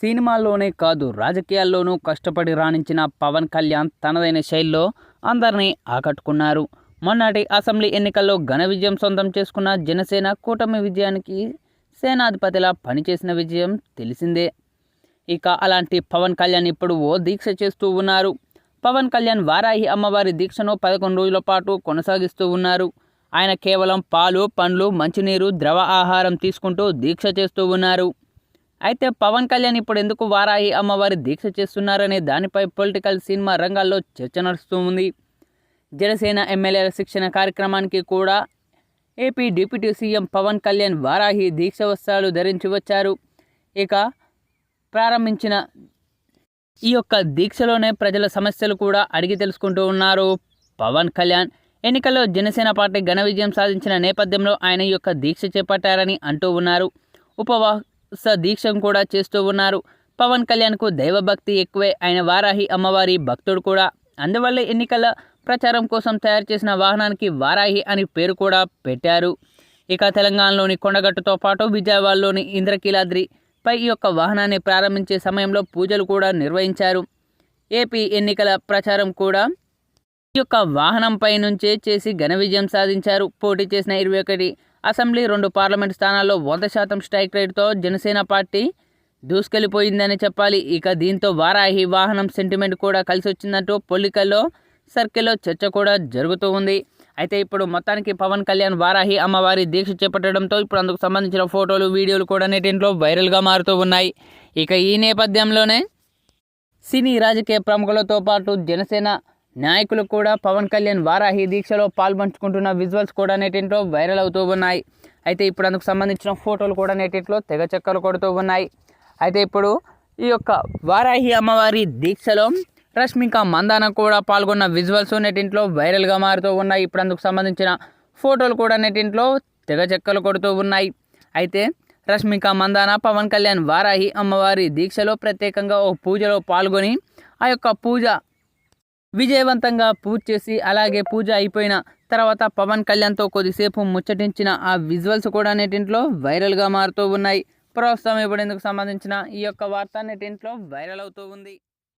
సినిమాల్లోనే కాదు రాజకీయాల్లోనూ కష్టపడి రాణించిన పవన్ కళ్యాణ్ తనదైన శైలిలో అందరినీ ఆకట్టుకున్నారు. మొన్నటి అసెంబ్లీ ఎన్నికల్లో ఘన విజయం సొంతం చేసుకున్న జనసేన కూటమి విజయానికి సేనాధిపతిలా పనిచేసిన విజయం తెలిసిందే. ఇక అలాంటి పవన్ కళ్యాణ్ ఇప్పుడు ఓ దీక్ష చేస్తూ ఉన్నారు. పవన్ కళ్యాణ్ వారాహి అమ్మవారి దీక్షను పదకొండు రోజుల పాటు కొనసాగిస్తూ ఉన్నారు. ఆయన కేవలం పాలు పండ్లు మంచినీరు ద్రవ ఆహారం తీసుకుంటూ దీక్ష చేస్తూ ఉన్నారు. అయితే పవన్ కళ్యాణ్ ఇప్పుడు ఎందుకు వారాహి అమ్మవారి దీక్ష చేస్తున్నారనే దానిపై పొలిటికల్ సినిమా రంగాల్లో చర్చ నడుస్తూ ఉంది. జనసేన ఎమ్మెల్యేల శిక్షణ కార్యక్రమానికి కూడా AP deputy CM Pawan Kalyan Varahi దీక్ష వస్త్రాలు ధరించి వచ్చారు. ఇక ప్రారంభించిన ఈ యొక్క దీక్షలోనే ప్రజల సమస్యలు కూడా అడిగి తెలుసుకుంటూ ఉన్నారు పవన్ కళ్యాణ్. ఎన్నికల్లో జనసేన పార్టీ ఘన విజయం సాధించిన నేపథ్యంలో ఆయన ఈ యొక్క దీక్ష చేపట్టారని అంటూ ఉన్నారు. ఉపవా దీక్షం కూడా చేస్తూ ఉన్నారు. పవన్ కళ్యాణ్కు దైవభక్తి ఎక్కువే ఆయన వారాహి అమ్మవారి భక్తుడు కూడా. అందువల్ల ఎన్నికల ప్రచారం కోసం తయారు చేసిన వాహనానికి వారాహి అని పేరు కూడా పెట్టారు. ఇక తెలంగాణలోని కొండగట్టుతో పాటు విజయవాడలోని ఇంద్రకీలాద్రి పై ఈ యొక్క వాహనాన్ని ప్రారంభించే సమయంలో పూజలు కూడా నిర్వహించారు. ఏపీ ఎన్నికల ప్రచారం కూడా ఈ యొక్క వాహనంపై నుంచే చేసి ఘన విజయం సాధించారు. పోటీ చేసిన ఇరవై ఒకటి అసెంబ్లీ రెండు పార్లమెంట్ స్థానాల్లో వంద శాతం స్ట్రైక్ రేట్తో జనసేన పార్టీ దూసుకెళ్ళిపోయిందని చెప్పాలి. ఇక దీంతో వారాహి వాహనం సెంటిమెంట్ కూడా కలిసి వచ్చిందంటూ పొలికల్లో సర్కిల్లో చర్చ కూడా జరుగుతూ ఉంది. అయితే ఇప్పుడు మొత్తానికి పవన్ కళ్యాణ్ వారాహి అమ్మవారి దీక్ష చేపట్టడంతో ఇప్పుడు అందుకు సంబంధించిన ఫోటోలు వీడియోలు కూడా నెటింట్లో వైరల్గా మారుతూ ఉన్నాయి. ఇక ఈ నేపథ్యంలోనే సినీ రాజకీయ ప్రముఖులతో పాటు జనసేన నాయకులు కూడా పవన్ కళ్యాణ్ వారాహి దీక్షలో పాల్పంచుకుంటున్న విజువల్స్ కూడా నెటింట్లో వైరల్ అవుతూ ఉన్నాయి. అయితే ఇప్పుడు అందుకు సంబంధించిన ఫోటోలు కూడా నెటింట్లో తెగ చెక్కలు కొడుతూ ఉన్నాయి. అయితే ఇప్పుడు ఈ యొక్క వారాహి అమ్మవారి దీక్షలో రష్మిక మందాన కూడా పాల్గొన్న విజువల్స్ నెటింట్లో వైరల్గా మారుతూ ఉన్నాయి. ఇప్పుడు అందుకు సంబంధించిన ఫోటోలు కూడా నెటింట్లో తెగ చెక్కలు కొడుతూ ఉన్నాయి. అయితే రష్మిక మందాన పవన్ కళ్యాణ్ వారాహి అమ్మవారి దీక్షలో ప్రత్యేకంగా ఓ పూజలో పాల్గొని ఆ యొక్క పూజ విజయవంతంగా పూజ చేసి అలాగే పూజ అయిపోయిన తర్వాత పవన్ కళ్యాణ్తో కొద్దిసేపు ముచ్చటించిన ఆ విజువల్స్ కూడా నెటింట్లో వైరల్గా మారుతూ ఉన్నాయి. ప్రస్తుతం ఇప్పుడు ఇందుకు సంబంధించిన ఈ యొక్క వార్త నెటింట్లో వైరల్ అవుతూ ఉంది.